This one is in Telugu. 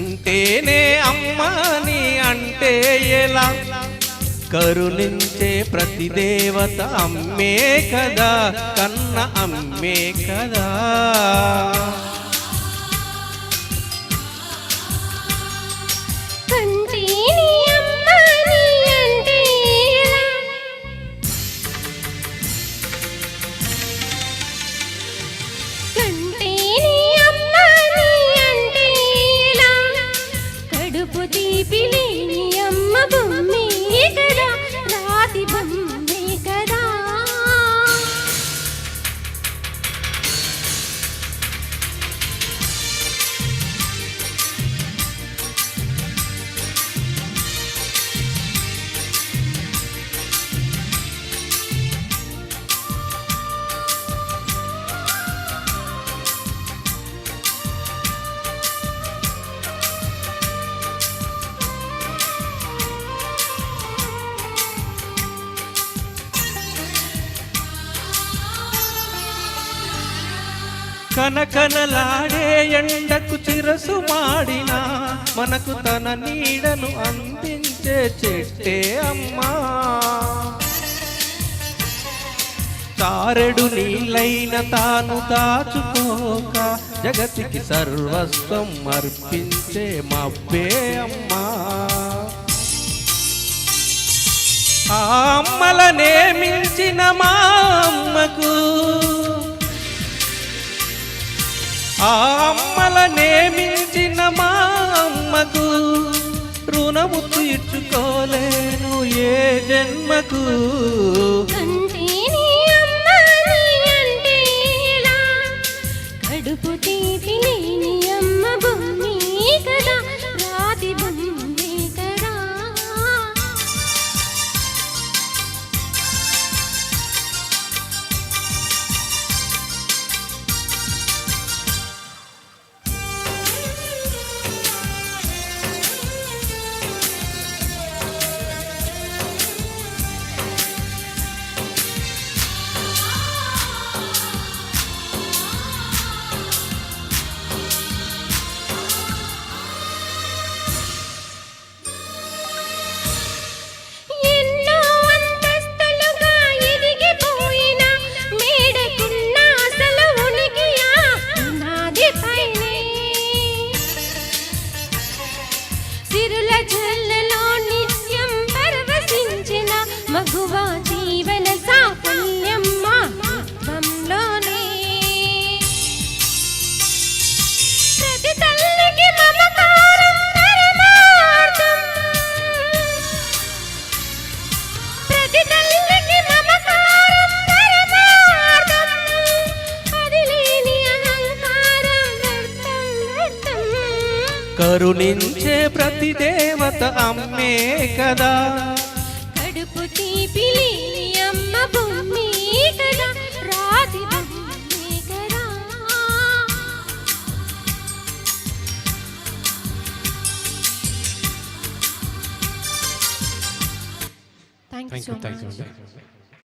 అంటేనే అమ్మని అంటే ఎలా? కరుణించే ప్రతి దేవత అమ్మే కదా కన్న అమ్మే కదా. కనకనలాడే ఎండకు చిరసు మాడినా మనకు తన నీడను అందించే చెట్టే అమ్మా. తారెడు నీళ్ళైన తాను దాచుకోక జగతికి సర్వస్వం అర్పించే మబ్బే అమ్మా. ఆ అమ్మలనే మించిన మా అమ్మకు ఆ అమ్మలనే మించిన మా అమ్మకు రుణము తీర్చుకోలేను ఏ జన్మకు. మగువ జీవన సాఫల్యం మా ప్రతి తల్లికి మమకారం పరమార్థం ప్రతి తల్లికి మమకారం పరమార్థం. అది లేని అహంకారం వ్యర్థం, వ్యర్థం. కరుణించే ప్రతి దేవత అమ్మే కదా కడుపు తీపి లేని అమ్మ